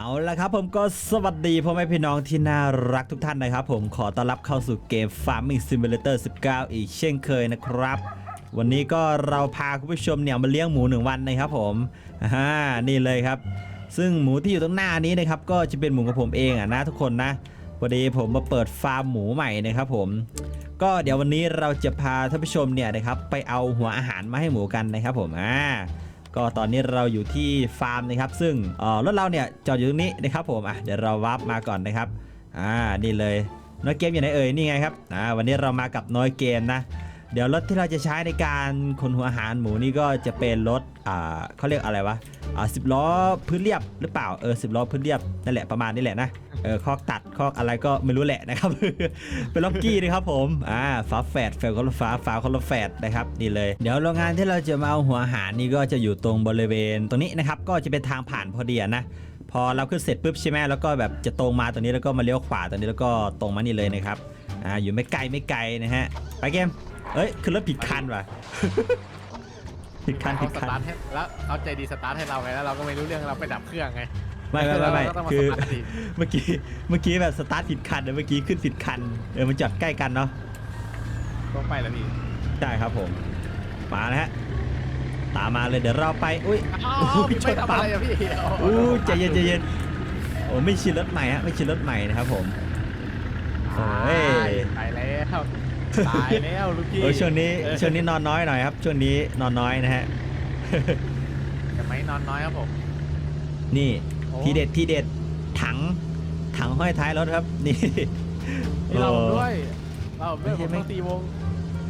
เอาละครับผมก็สวัสดีพ่อแม่พี่น้องที่น่ารักทุกท่านนะครับ ผมขอต้อนรับเข้าสู่เกม Farming Simulator 19 อีกเช่นเคยนะครับ วันนี้ก็เราพาคุณผู้ชมเนี่ยมาเลี้ยงหมูหนึ่งวันนะครับผมอ่านี่เลยครับ ซึ่งหมูที่อยู่ตรงหน้านี้นะครับก็จะเป็นหมูของผมเองอะนะทุกคนนะพอดีผมมาเปิดฟาร์มหมูใหม่นะครับ ผม ก็เดี๋ยววันนี้เราจะพาท่านผู้ชมเนี่ยนะครับไปเอาหัวอาหารมาให้หมูกันนะครับ ผมอ่า ก็ตอนนี้เราอยู่ที่ฟาร์มนะครับ ซึ่งรถเราเนี่ยจอดอยู่ตรงนี้นะครับผมอะเดี๋ยวเราวับมาก่อนนะครับอ่านี่เลยน้อยเกมอยู่ไหนเอ่ยนี่ไงครับอ่าวันนี้เรามากับน้อยเกมนะ เดี๋ยวรถที่เราจะใช้ในการขนหัวอาหารหมูนี่ก็จะเป็นรถอ่าเขาเรียกอะไรวะอ่าสิบล้อพื้นเรียบหรือเปล่าเออสิบล้อพื้นเรียบนั่นแหละประมาณนี้แหละนะเออคอกตัดคอกอะไรก็ไม่รู้แหละนะครับ เป็นล็อกกี้นะครับผมอ่าฝาแฝดแฝดคนละฝาฝาคนละแฝดนะครับนี่เลยเดี๋ยวโรงงานที่เราจะมาเอาหัวอาหารนี่ก็จะอยู่ตรงบริเวณตรงนี้นะครับก็จะเป็นทางผ่านพอดีนะพอเราขึ้นเสร็จปุ๊บใช่ไหมแล้วก็แบบจะตรงมาตรงนี้แล้วก็มาเลี้ยวขวาตรงนี้แล้วก็ตรงมานี่เลยนะครับอ่าอยู่ไม่ไกลไม่ไกลนะฮะไปเกม เอ้ยขึ้นรถผิดคันว่ะ ผิดคันเขาผิดสคันตาร์ทให้แล้วเขาใจดีสตาร์ทให้เราไงแล้วเราก็ไม่รู้เรื่องเราไปดับเครื่องไง ไม่ไม่ไม่ไม่เราก็ต้องมาคือสตาร์ทอีก เมื่อกี้เมื่อกี้แบบสตาร์ทผิดคันนะเมื่อกี้ขึ้นผิดคันเออมันจอดใกล้กันเนาะต้องไปแล้วพี่ใช่ครับผมมาแล้วฮะตามมาเลยเดี๋ยวเราไปอุ้ยอ้าวโอ้ยพี่ไม่ชนทำปั๊อะมไรอะพี่อู้ใจเย็นใจเย็นโอ้ไม่ชินรถใหม่ฮะไม่ชินรถใหม่นะครับผมโอ้ยตายแล้ว ตายแล้วลูกพี่เออช่วงนี้ช่วงนี้นอนน้อยหน่อยครับ ช่วงนี้นอนน้อยนะฮะ จะไม่นอนน้อยครับผม นี่โอ้ ทีเด็ดทีเด็ดถัง ถังห้อยท้ายรถครับ นี่นี่เราผมโอ้ด้วย เราผมด้วยไม่ผใช่มไม่ต้องตีวง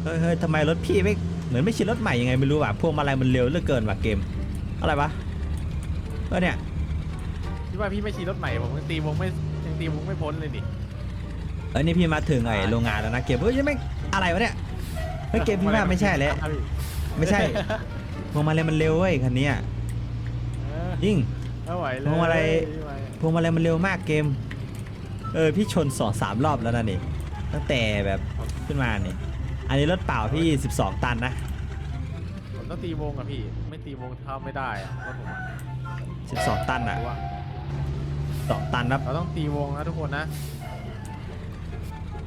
เฮ้ยเฮ้ยทำไมรถพี่ไม่เหมือนไม่ชินรถใหม่ยังไงไม่รู้ว่ะพวงมาลัยมันเร็วเหลือเกินว่ะเกม อะไรวะเออเนี่ย พี่ว่าพี่ไม่ขี่รถใหม่ผมยังตีวงไม่ยังตีวงไม่พ้นเลยดิ เออนี่พี่มาถึงไอ้โรงงานแล้วนะเกมเฮ้ยยังไม่อะไรวะเนี่ยเฮ้ยเกมพี่ว่าไม่ใช่แล้วครับพี่ไม่ใช่พวงมาลัยมันเร็วเว้ยคันเนี้ยเออยิ่งไม่ไหวเลยพวงมาลัยพี่ไหวพวงมาลัยมันเร็วมากเกม เออพี่ชนสองสามรอบแล้วนะนี่ตั้งแต่แบบขึ้นมานี่อันนี้รถเปล่าพี่ 12 ตันนะผมต้องตีวงอะพี่ ไม่ตีวงเข้าไม่ได้อะรถผมอะ12 ตันอะรู้ว่าสองตันครับเราต้องตีวงนะทุกคนนะ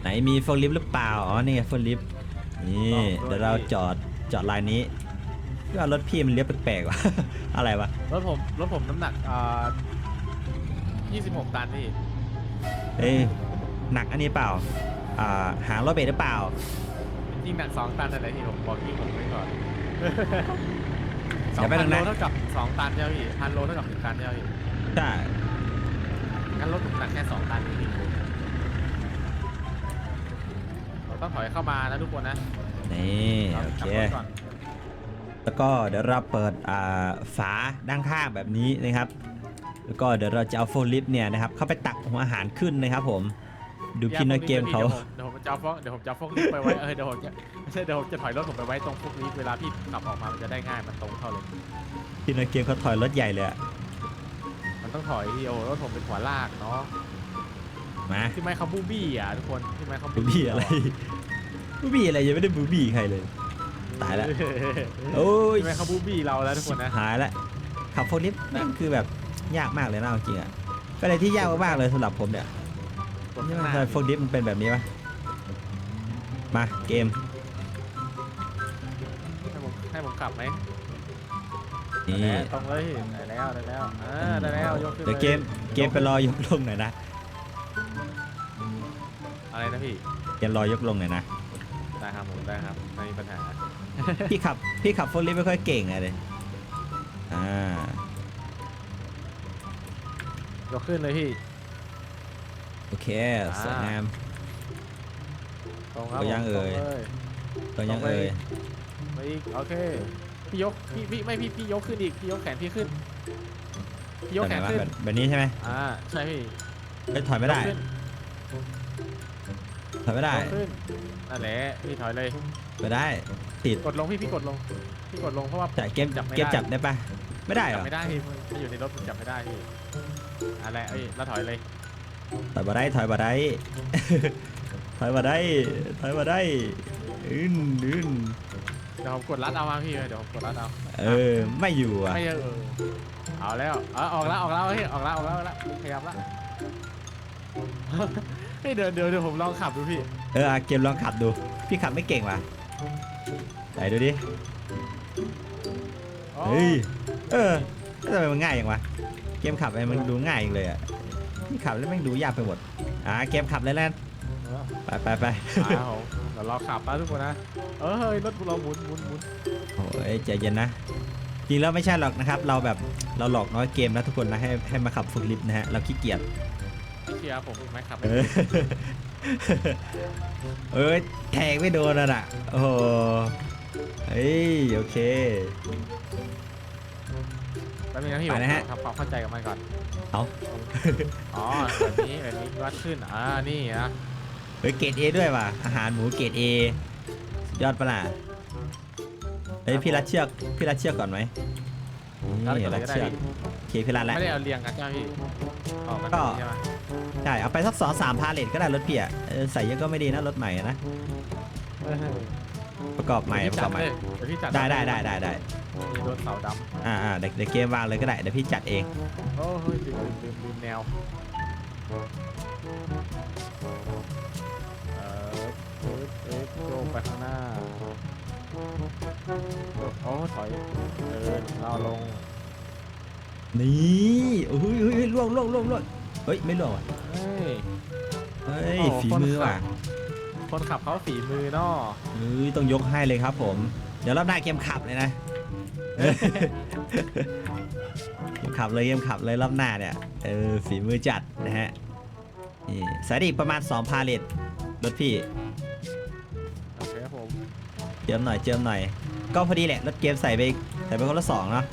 ไหนมีโฟลิฟต์หรือเปล่า อ๋อ นี่ไงโฟลิฟต์นี่ต้องด้วยเดี๋ยวเราจอดจอดลายนี้พี่ว่ารถพี่มันเลี้ยวแปลกๆว่ะ อะไรวะ รถผม รถผมน้ำหนักอ่า26 ตันพี่ เอ้ยหนักอันนี้เปล่า อ่า หางรถเบรหรือเปล่า จริงหนัก 2 ตันอะไรพี่ผมบอกพี่ผมไว้ก่อนเดี๋ยวแป๊บนึ2,000งโลนะ เท่ากับ 2 ตันใช่ไหมพี่พันโลเท่ากับ1ตันใช่ไหมพี่ใช่งั้นรถผมหนักแค่ 2 ตันเองพี่ ต้องถอยเข้ามานะทุกคนนะนี่เราโอเคขับรถก่อนแล้วก็เดี๋ยวเราเปิดอ่าฝาด้านข้างแบบนี้นะครับ แล้วก็เดี๋ยวเราจะเอาโฟลิฟต์เนี่ยนะครับเข้าไปตักหัวอาหารขึ้นนะครับผม ดูพี่น้อยเกมเขา เดี๋ยวผมจะเอาฟอกเดี๋ยวผมจะเอาฟอกลิฟต์ไปไว้ เออเดี๋ยวผมจะไม่ใช่เดี๋ยวผมจะถอยรถผมไปไว้ตรงฟอกลิฟต์เวลาพี่ขับออกมา มันจะได้ง่าย มันตรงเข้าเลยพี่น้อยเกมเขาถอยรถใหญ่เลยอะมันต้องถอยที่โอ้รถผมเป็นหัวลากเนาะ มาที่ไม้เขาบูบี้อะทุกคนที่ไม้เขาบูบี้อะไรบูบี้อะไรยังไม่ได้บูบี้ใครเลย ตายแล้ว โอ้ยที่ไม้เขาบูบี้เราแล้วทุกคนนะ หายแล้วขับโฟลิฟต์แม่งคือแบบยากมากเลยนะเอาจริงอะก็เลยที่ยากมากๆเลยสำหรับผมเนี่ยกดนี่ข้างมันหน้าทำไมโฟลิฟต์มันเป็นแบบนี้วะมาเกมให้ผมให้ผมขับไหมนี่ ได้ตรงเลยได้แล้วได้แล้วอ่าได้แล้วยกขึ้นเดี๋ยวเกมลเกมไปรอยกลงหน่อยนะ อะไรนะพี่เกมรอยกลงหน่อยนะ ได้ครับผมได้ครับไม่มีปัญหา พี่ขับ พี่ขับโฟลิฟต์ไม่ค่อยเก่งอะเลยอ่ายกขึ้นเลยพี่ โอเคสวยงาม ตรงครับเอายังเอ่ย ตรงลตัวยังเอ่ยไปอีกโอเค พี่ยก พี่พี่ไม่พี่พี่ยกขึ้นอีก พี่ยกแขนพี่ขึ้น พี่ยกแบบแขไหนนวะขึ้นแบบแบบนี้ใช่ไหมอ่า ใช่พี่ เอ้ยถอยไม่ได้ ยกขึ้น ถอยไม่ได้ยกขึ้นนั่นแหละพี่ถอยเลย ไม่ได้ ติดกดลงพี่พี่กดลง พี่กดลงเพราะว่าจ่ายเกมจับไม่เกมได้จับได้ปะไม่ได้เหรจับอไม่ได้พี่มันอยู่ในรถผมจับไม่ได้พี่อะไรเอ้ยแล้วถอยเลย ถอยมาได้ถอยมาได้ ถอยมาได้ ถอยมาได้อื่นอื่นเดี๋ยวผมกดรัดเอามาพี่เดี๋ยวผมกดรัดเอา เออ ไม่อยู่อะ ไม่เออเอาแล้ว เออออกแล้วออกแล้วเฮ้ยออกแล้วออกแล้วออกแล้วขยับแล้ว เฮ้ยเดี๋ยวเดี๋ยวเดี๋ยวผมลองขับดูพี่ เอออะเกมลองขับดู พี่ขับไม่เก่งว่ะไหนดูดิอ๋อเฮ้ย เออทำไมมันง่ายอย่างวะ เกมขับอะไรมันดูง่ายอย่างเลยอะพี่ขับแล้วแม่งดูยากไปหมด อ่าเกมขับเลยแล้วเออไปไปไปอ่าผมเดี๋ยวเราขับนะทุกคนนะ เออเฮ้ยรถเราหมุนหมุนหมุนโอ้ยใจเย็นนะ จริงแล้วไม่ใช่หรอกนะครับ เราแบบเราหลอกน้อยเกมนะทุกคนนะให้ให้มาขับฟุกลิฟต์นะฮะ เราขี้เกียจ เชียร์ผมไหมขับ เออเอ้ยแทงไม่โดนอะนะโอ้โหเฮ้ยโอเคแป๊บนึงนะพี่ไปนะฮะผมทำความเข้าใจกับมันก่อนเอา อ๋อแบบนี้แบบนี้วัดขึ้น อ่า นี่นะเฮ้ยเกรดเอด้วยว่ะอาหารหมูเกรดเอสุดยอดปะล่ะเฮ้ยพี่รัดเชือกพี่รัดเชือกก่อนไหมแล้วนี่อะไรรัดก็ได้เชือกพี่โอเคพี่รัดแล้ว ไม่ได้เอาเรียงกันใช่ไหมพี่ออกกันก็ ใช่ไหม ใช่เอาไปสักสองสามพาเลทก็ได้รถพี่อะเออใส่เยอะก็ไม่ดีนะรถใหม่อะนะประกอบใหม่ประกอบใหม่เดี๋ยวพี่จัดได้ได้ได้ได้ได้มีรถเสาดอ่าอ่าเดี๋ยวเดี๋ยวเกมวางเลยก็ได้เดี๋ยวพี่จัดเองำโอ้เฮ้ยลืมลืมลืมแนวเออเอ๊ะเอ๊ะโยกไปข้างหน้าโอ้ถอยเดินเราลงนี่โอ้ยเฮ้ยเฮ้ยล่วงล่วงล่วงล่วง เฮ้ยไม่ล่วงว่ะเฮ้ย เฮ้ยโอ้ฝีคนมือขับว่ะคนขับเขาฝีมือเนาะเฮ้ยต้องยกให้เลยครับผม เดี๋ยวรอบหน้าเกมขับเลยนะ เกมขับเลยเกมขับเลยรอบหน้าเนี่ยเออฝีมือจัดนะฮะนี่สายดีประมาณ2พาเลทรถพี่ โอเคครับผมเจิมหน่อยเจิมหน่อย ก็พอดีแหละรถเกมใส่ไปใส่ไปคนละสองเนาะ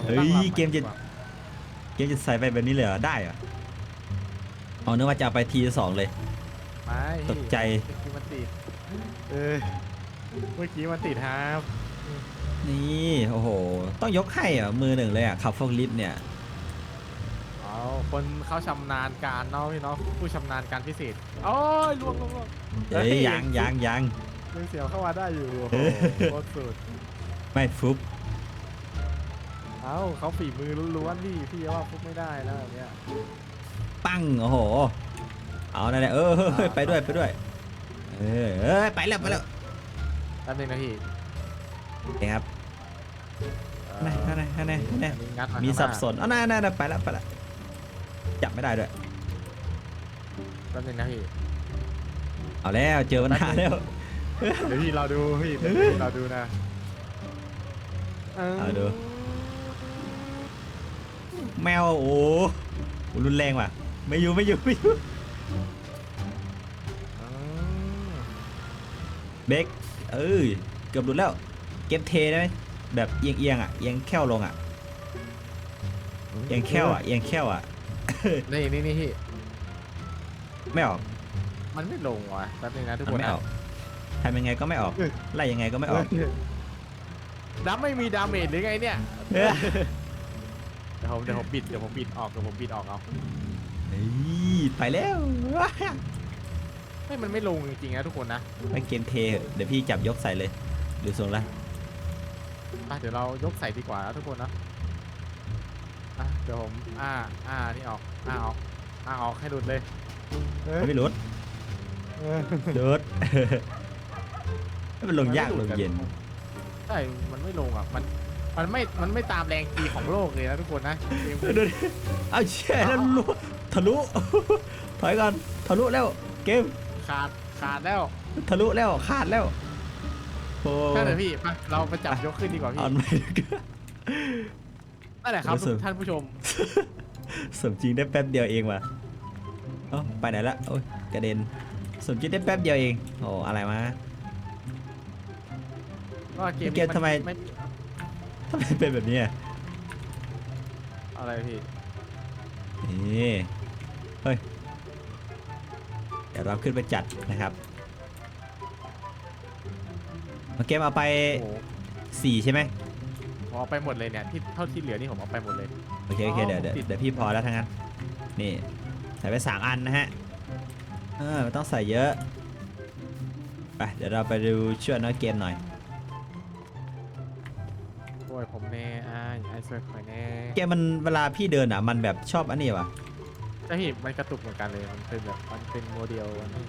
เฮ้ยตั้งลำใหเกมจะ ดีว่า เกมจะใส่ไปแบบนี้เลยเหรอ ได้เหรออ๋อนึกว่าจะเอาไปทีละสองเลย ไม่ตกใจ เมื่อกี้มันติดเออเมื่อกี้มันติดครับนี่โอ้โห ต้องยกให้อะมือหนึ่งเลยอะขับฟอกลิฟต์เนี่ย เอาคนเขาชำนาญการเนาะพี่เนาะผู้ชำนาญการพิเศษโอ้ยล่วงล่วงล่วงเอ้ยยังยังยังยังเสียวเข้ามาได้อยู่โอ้โหโคตรสุดไม่ฟุบ เอ้าเขาฝีมือล้วนๆพี่พี่ว่าฟุกไม่ได้นะแบบเนี้ยปั้งโอ้โห เอานั่นแหละเออเฮ้ยเฮ้ยไปด้วยไปด้วย เออเอ้ยไปแล้วไปแล้วแป๊บนึงนะพี่นี่ครับเอ่อนั่นนั่นนั่นนั่นนั่นมีงัดามีข้างหน้าสับสนเอานั่นนั่นนั่นไปแล้วไปแล้วจับไม่ได้ด้วยแป๊บนึงนะพี่เอาแล้วเจอปัญหาแล้ว เดี๋ยวพี่เราดูพี่เดี๋ยวพี่เราดูนะเอาดู แมวโอ้โหรุนแรงว่ะ ไม่อยู่ไม่อยู่ไม่อยู่อืมเบรกเอ้ยเกือบหลุดแล้ว เก็บเทได้ไหมแบบเอียงเอียงๆอะเอียงแค่วลงอะเอียงแค่วอะเอียงแค่วอะนี่นี่นี่พี่ไม่ออก มันไม่ลงว่ะแป๊บนึงนะทุกมันคนไม่นะออกทำยังไงก็ไม่ออกไล่ยังไงก็ไม่ออกดับไม่มีดาเมจหรือไงเนี่ยเออเดี๋ยวผมเดี๋ยวผมบิดเดี๋ยวผมบิดออกเดี๋ยวผมบิดออกเอาเฮ้ยไปแล้วเฮ้ยมันไม่ลงจริงๆนะทุกคนนะไม่เกมเทเหอะเดี๋ยวพี่จับยกใส่เลยดูทรงละอะเดี๋ยวเรายกใส่ดีกว่านะทุกคนนะอะเดี๋ยวผมอ่าอ่านี่ออกอ่าออกอ่าออกให้หลุดเลยไม่รุดรุดมันลงยากลงเย็นใช่มันไม่ลงอะมัน มันไม่ มันไม่ตามแรงตีของโลกเลยนะทุกคนนะเกมดูดิเอาเชี่ยแล้วลุทะลุ ถอยก่อนทะลุแล้ว เกมขาดขาดแล้วทะลุแล้วขาดแล้วโอ้นั่นแหละพี่ไปเราไปจับยกขึ้นดีกว่าพี่เอาไม่นั่นแหละครับรู้สึกท่านผู้ชมสมจริงได้แป๊บเดียวเองว่ะเอ้าไปไหนละโอ้ยกระเด็นสมจริงได้แป๊บเดียวเองโอ้อะไรมาก็เกมเกมทำไมไม่ ทำไมเป็นแบบนี้อะอะไรพี่ นี่เฮ้ยเดี๋ยวเราขึ้นไปจัดนะครับเกมเอาไปโอ้โหสี่ใช่ไหมผมเอาไปหมดเลยเนี่ยที่เท่าที่เหลือนี่ผมเอาไปหมดเลย โอเคโอเคอ๋อเดี๋ยวเดี๋ยวติดเดี๋ยวพี่พอแล้วทั้งนั้นนี่ใส่ไปสามอันนะฮะเออไม่ต้องใส่เยอะไปเดี๋ยวเราไปดูช่วยน้อยเกมหน่อย โอ้ยผมแน่อ่าอ่าช่วยคอยแน่เกมันเวลาพี่เดินอะมันแบบชอบอันนี้วะใช่พี่มันกระตุกเหมือนกันเลยมันเป็นแบบมันเป็นโมเดลอันนี้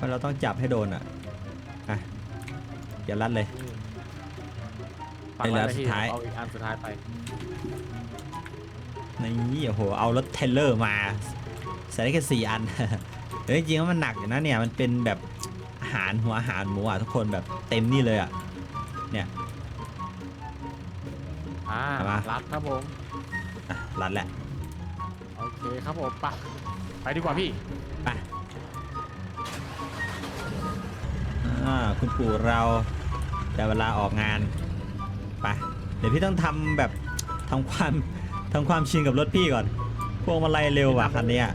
มันเราต้องจับให้โดนอะอะอย่าลัดเลย ฟังไอ้แล้วสุดท้าย เอาอีกอันสุดท้ายไปนี่โอ้โหเอารถเทรลเลอร์มาใส่ได้แค่สี่อัน เฮ้ยจริงๆแล้วมันหนักอยู่นะเนี่ยมันเป็นแบบอาหารหัวอาหารหมูอะทุกคนแบบเต็มนี่เลยอะเนี่ย อ่าเอามารับครับผม อะรัดแหละโอเคครับผมไปไปดีกว่าพี่ ไปอ่าคุณปู่เราแต่เวลาออกงานไปเดี๋ยวพี่ต้องทำแบบทำความทำความชินกับรถพี่ก่อน พวงมาลัยเร็วว่ะคันเนี้ย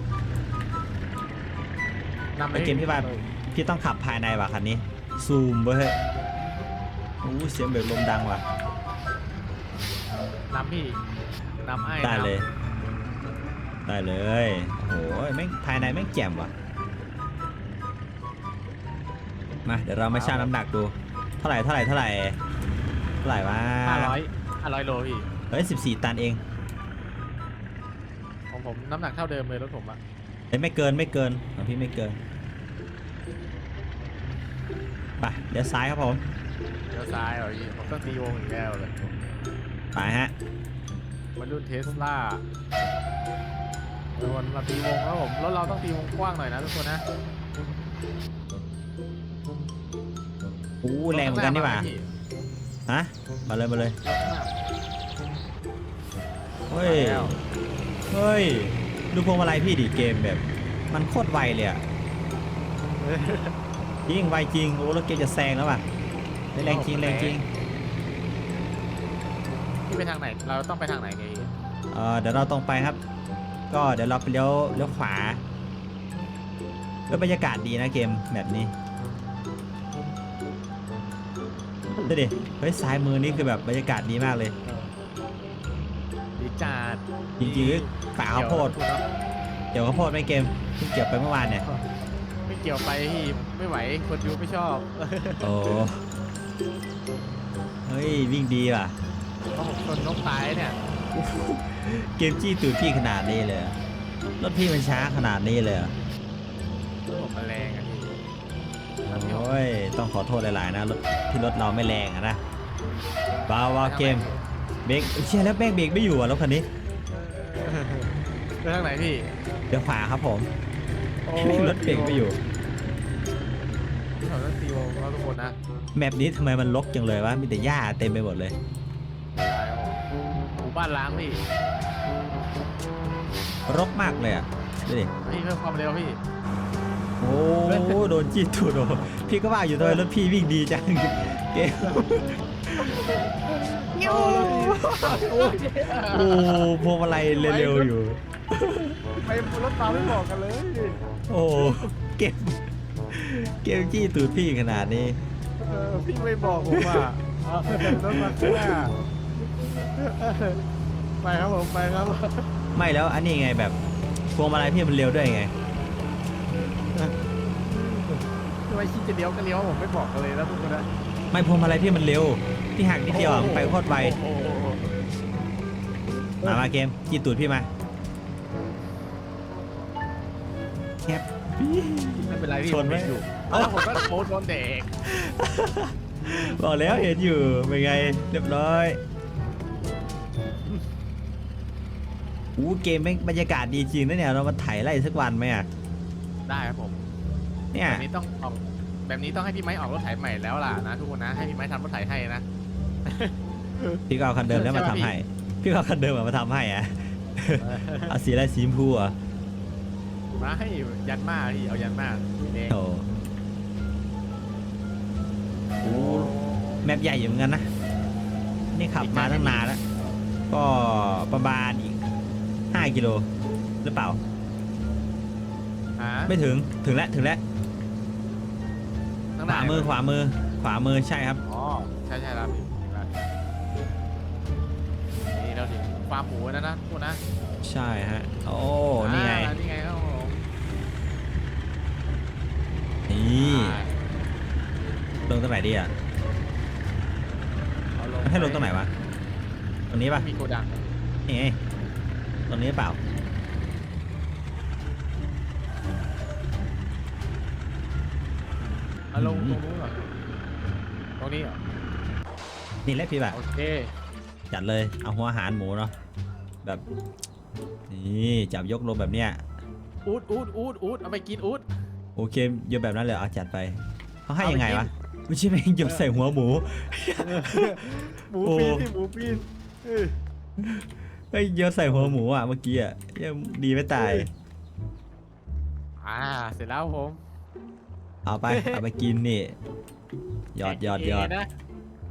นำไอ้เกมที่ว่าพี่ต้องขับภายในว่ะคันนี้ ซูมเว้ยโอ้ยเสียงเบรกลมดังว่ะ นำพี่นำไอ้ได้เลยนได้เลย โอ้โหแม่งภายในแม่งแจ่มว่ะ มาเดี๋ยวเรามาชั่งน้ำหนักดู เท่าไหร่เท่าไหร่เท่าไหร่เท่าไหร่วะำห้าร้อยห้าร้อยโลพี่เฮ้ยสิบสี่ตันเองของผมน้ำหนักเท่าเดิมเลยรถผมอะเฮ้ยไม่เกินไม่เกินของพี่ไม่เกินไปเดี๋ยวซ้ายครับผมเลี้ยวซ้ายเหรอพี่ผมต้องตีวงอีกแล้วเลย ไปฮะมันรุ่นเทสลาวันมาตีวงแล้วผมรถเราต้องตีวงกว้างหน่อยนะทุกคนนะโอ้แรงเหมือนกันนี่หว่าฮะมาเลยมาเลยเฮ้ยแล้วเฮ้ยดูพวงมาลัยพี่ดิเกมแบบ มันโคตรไวเลยอะจริงไวจริงโอ้รถเกมจะแซงแล้วว่ะเฮ้ยแรงจริงแรงจริงที่ ไปทางไหน เราต้องไปทางไหนเนี่ยพี่เออเดี๋ยวเราตรงไปครับ ก็เดี๋ยวเราไปเลี้ยวเลี้ยวขวา แล้วบรรยากาศดีนะเกมแบบนี้ดูดิเฮ้ยซ้ายมือนี่คือแบบบรรยากาศดีมากเลย ดีจัดจริงๆป่าข้าวโพดเดี๋ยวข้าวโพดไม่เกมเพิ่งเก็บไปเมื่อวานเนี่ยไม่เกี่ยวไปพี่ไม่ไหวคนดูไม่ชอบ โอ้เฮ้ยวิ่งดีว่ะ เพราะผมชนนกตายเนี่ยเกมจี้ตูดพี่ขนาดนี้เลยเหรอรถพี่มันช้าขนาดนี้เลยเหรอรถผมมันแรงอะพี่แล้วพี่ผมโอ้ยต้องขอโทษหลายๆนะรถที่รถเราไม่แรงอะนะว้าวว้าวเกมเบรกเชียแล้วแม่งเบรกไม่อยู่อะรถคันนี้ไปทางไหนพี่เดี๋ยวขวาครับผมรถเบรกไม่อยู่เราต้องตีวงแล้วทุกคนนะแมปนี้ทำไมมันรกจังเลยวะมีแต่หญ้าเต็มไปหมดเลย บ้านล้างพี่รกมากเลยอะดูดิพี่เพิ่มความเร็วพี่ โอ้โดนจี้ตูดโอ้พี่ก็ว่าอยู่ทำไมรถพี่วิ่งดีจังเกมโอ้โหโอ้พวงมาลัยเร็วๆอยู่ ไปรถตามไม่บอกกันเลยโอ้เกมเกมจี้ตูดพี่ขนาดนี้ เออพี่ไม่บอกผมว่ารถมาข้างหน้า ไปครับผมไปครับไม่แล้วอันนี้ไงแบบพวงมาลัยพี่มันเร็วด้วยไง ทำไมคิดจะเลี้ยวก็เลี้ยวผมไม่บอกกันเลยนะทุกคนนะไม่พวงมาลัยพี่มันเร็วพี่หักนิดเดียวอะมันไปโคตรไวโอ้โหมามาเกมจี้ตูดพี่มาแคปไม่เป็นไรพี่ชนไหมผมอยู่เอ้าผมก็โคตรโดนเด็กบอกแล้วเห็นอยู่เป็นไง เรียบร้อย อู้เกมแม่งบรรยากาศดีจริงนะเนี่ยเรามาถ่ายไล่สักวันไหมอะได้ครับผมเนี่ยแบบนี้ต้องออกแบบนี้ต้องให้พี่ไม้ออกรถไถใหม่แล้วล่ะนะทุกคนนะให้พี่ไม้ทำรถไถให้นะ พี่ก็เอาคันเดิมแล้วมาทำให้ พี่ก็เอาคันเดิมมาทำให้อะเอาสีอะไรสีชมพูอะมาให้ยันมาพี่เอายันมาสีแดงโอ้โหแมปใหญ่อยู่เหมือนกันนะ นี่ขับมาตั้งนานแล้ว ก็ประมาณอีก 5กิโลหรือเปล่าฮะไม่ถึงถึงแล้วถึงแล้วข้างขหน้วามือขวามือ ขวามือใช่ครับ อ๋อ ใช่ใช่แล้วพี่นี่เราถึงฟาร์มหมูแล้วนะทุกคนนะใช่ฮะ โอ้นี่ไงอ่านี่ไงครับผมนี่ลงตรงไหนดีอะเอาให้ลงตรงไหนวะตรงนี้ป่ะมีโกดังนี่ไง ตรงนี้เปล่าเอาลงตรงนู้นเหรอตรงนี้เหรอนี่แหละพี่แบบ โอเคจัดเลยเอาหัวอาหารหมูเนาะแบบนี่จับยกลงแบบเนี้ยอูดอูดอูดอูดเอาไปกินอูด โอเคเยอะแบบนั้นเลยเอาจัดไปเขาให้เอาไปยังไงกินวะไม่ใช่แม่งโยนใส่หัวหมู หมูโอ้ปีนที่หมูปีนเอ้ย เฮ้ยโยนใส่หัวหมูอะเมื่อกี้อะยังดีไม่ตาย อ่าเสร็จแล้วผมเอาไป เอาไปกินนี่หยอดหยอดหยอดเนะ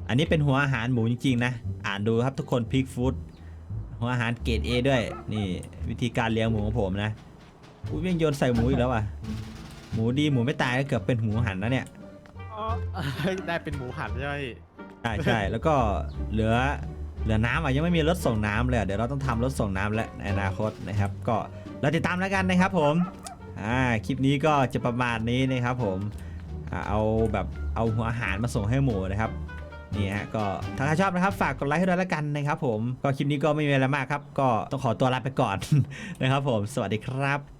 อันนี้เป็นหัวอาหารหมูจริงๆนะ อ่านดูครับทุกคนพิกฟู้ดหัวอาหารเกรด A ด้วย นี่ วิธีการเลี้ยงหมูของผมนะอุ้ยยังโยนใส่หมูอีกแล้วอะ หมูดีหมูไม่ตายก็เกือบเป็นหมูหันแล้วเนี่ย อ๋อได้เป็นหมูหันใช่ไหมใช่ใช่แล้วก็เหลือ เหลือน้ำอะยังไม่มีรถส่งน้ำเลยอะเดี๋ยวเราต้องทำรถส่งน้ำแล้วในอนาคตนะครับ ก็เราติดตามแล้วกันนะครับผมอ่าคลิปนี้ก็จะประมาณนี้นะครับผมอ่าเอาแบบเอาหัวอาหารมาส่งให้หมูนะครับนี่ฮะก็ถ้าใครชอบนะครับฝากกดไลค์ให้ด้วยแล้วกันนะครับผมก็คลิปนี้ก็ไม่มีอะไรมากครับ ก็ต้องขอตัวลาไปก่อนนะครับผม สวัสดีครับ